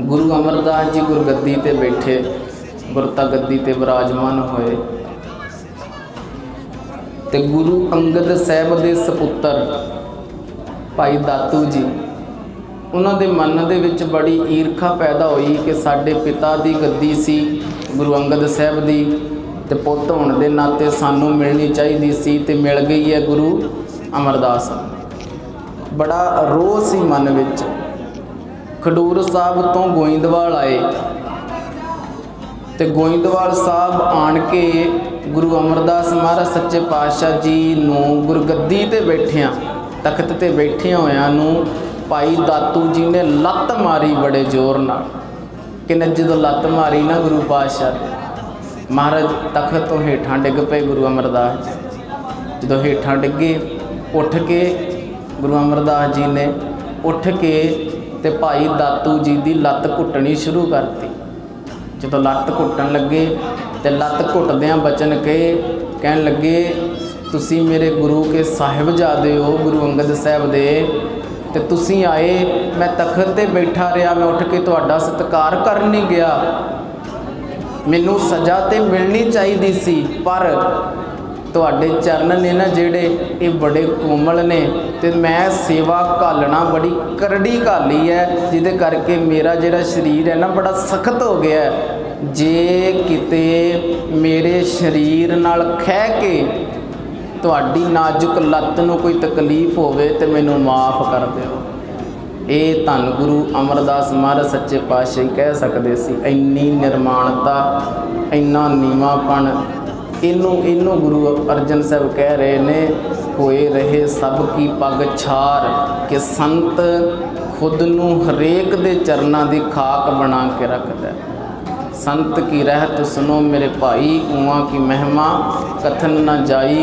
ਗੁਰੂ ਅਮਰਦਾਸ ਜੀ ਗੁਰਗੱਦੀ ਤੇ ਬੈਠੇ ਗੁਰਤਾ ਗੱਦੀ ਤੇ ਵਿਰਾਜਮਾਨ ਹੋਏ। ਤੇ ਗੁਰੂ ਅੰਗਦ ਸਾਹਿਬ ਦੇ ਸਪੁੱਤਰ ਭਾਈ ਦਾਤੂ ਜੀ, ਉਹਨਾਂ ਦੇ ਮਨ ਦੇ ਵਿੱਚ ਬੜੀ ਈਰਖਾ ਪੈਦਾ ਹੋਈ ਕਿ ਸਾਡੇ ਪਿਤਾ ਦੀ ਗੱਦੀ ਸੀ ਗੁਰੂ ਅੰਗਦ ਸਾਹਿਬ ਦੀ ਤੇ ਪੁੱਤ ਹੋਣ ਦੇ ਨਾਤੇ ਸਾਨੂੰ ਮਿਲਣੀ ਚਾਹੀਦੀ ਸੀ ਤੇ ਮਿਲ ਗਈ ਹੈ ਗੁਰੂ ਅਮਰਦਾਸ। ਬੜਾ ਰੋਸ ਸੀ ਮਨ ਵਿੱਚ ਖਡੂਰ ਸਾਹਿਬ ਤੋਂ ਗੋਇੰਦਵਾਲ ਆਏ ਤੇ ਗੋਇੰਦਵਾਲ ਸਾਹਿਬ ਆਣ ਕੇ ਗੁਰੂ ਅਮਰਦਾਸ ਮਹਾਰਾਜ ਸੱਚੇ ਪਾਤਸ਼ਾਹ ਜੀ ਨੂੰ ਗੁਰਗੱਦੀ ਤੇ ਬੈਠਿਆਂ, ਤਖਤ ਤੇ ਬੈਠਿਆਂ ਹੋਇਆਂ ਨੂੰ ਭਾਈ ਦਾਤੂ ਜੀ ਨੇ ਲੱਤ ਮਾਰੀ ਬੜੇ ਜ਼ੋਰ ਨਾਲ। ਕਿਨੇ ਜਦੋਂ ਲੱਤ ਮਾਰੀ ਨਾ ਗੁਰੂ ਪਾਤਸ਼ਾਹ ਦੇ, ਮਹਾਰਾਜ ਤਖਤ ਤੋਂ ਹੇਠਾਂ ਡਿੱਗ ਪਏ ਗੁਰੂ ਅਮਰਦਾਸ ਜੀ। ਜਦੋਂ ਹੇਠਾਂ ਡਿੱਗੇ, ਉੱਠ ਕੇ ਗੁਰੂ ਅਮਰਦਾਸ ਜੀ ਨੇ ਉੱਠ ਕੇ ਤੇ ਭਾਈ ਦਾਤੂ ਜੀ ਦੀ ਲੱਤ ਘੁੱਟਣੀ ਸ਼ੁਰੂ ਕਰਤੀ। ਜਦੋਂ ਲੱਤ ਘੁੱਟਣ ਲੱਗੇ ਤੇ ਲੱਤ ਘੁੱਟਦਿਆਂ ਬਚਨ ਕੇ ਕਹਿਣ ਲੱਗੇ, ਤੁਸੀਂ ਮੇਰੇ ਗੁਰੂ ਕੇ ਸਾਹਿਬਜ਼ਾਦੇ ਹੋ, ਗੁਰੂ ਅੰਗਦ ਸਾਹਿਬ ਦੇ। ਤੇ ਤੁਸੀਂ ਆਏ, ਮੈਂ ਤਖਤ ਤੇ ਬੈਠਾ ਰਿਹਾ, ਮੈਂ ਉੱਠ ਕੇ ਤੁਹਾਡਾ ਸਤਿਕਾਰ ਕਰਨ ਨਹੀਂ ਗਿਆ। ਮੈਨੂੰ ਸਜ਼ਾ ਤੇ ਮਿਲਣੀ ਚਾਹੀਦੀ ਸੀ, ਪਰ ਤੁਹਾਡੇ ਚਰਨ ਨੇ ਨਾ ਜਿਹੜੇ ਇਹ ਬੜੇ ਕੋਮਲ ਨੇ ਤੇ ਮੈਂ ਸੇਵਾ ਘਾਲਣਾ ਬੜੀ ਕਰੜੀ ਘਾਲੀ ਹੈ, ਜਿਹਦੇ ਕਰਕੇ ਮੇਰਾ ਜਿਹੜਾ ਸਰੀਰ ਹੈ ਨਾ ਬੜਾ ਸਖਤ ਹੋ ਗਿਆ ਹੈ। ਜੇ ਕਿਤੇ ਮੇਰੇ ਸਰੀਰ ਨਾਲ ਖਹਿ ਕੇ ਤੁਹਾਡੀ ਨਾਜ਼ੁਕ ਲੱਤ ਨੂੰ ਕੋਈ ਤਕਲੀਫ ਹੋਵੇ ਤੇ ਮੈਨੂੰ ਮਾਫ ਕਰ ਦਿਓ ਇਹ ਧੰਨ ਗੁਰੂ ਅਮਰਦਾਸ ਮਹਾਰਾਜ ਸੱਚੇ ਪਾਤਸ਼ਾਹ ਕਹਿ ਸਕਦੇ ਸੀ, ਇੰਨੀ ਨਿਰਮਾਣਤਾ, ਇੰਨਾ ਨੀਵਾਪਣ ਇਹਨੂੰ ਇਹਨੂੰ ਗੁਰੂ ਅਰਜਨ ਸਾਹਿਬ ਕਹਿ ਰਹੇ ਨੇ, ਹੋਏ ਰਹੇ ਸਭ ਕੀ ਪਗ ਛਾਰ, ਕਿ ਸੰਤ ਖੁਦ ਨੂੰ ਹਰੇਕ ਦੇ ਚਰਨਾਂ ਦੀ ਖਾਕ ਬਣਾ ਕੇ ਰੱਖਦਾ ਸੰਤ ਕੀ ਰਹਿਤ ਸੁਨੋ ਮੇਰੇ ਭਾਈ, ਉਹਾਂ ਕੀ ਮਹਿਮਾ, ਕਥਨ ਨਾ ਜਾਈ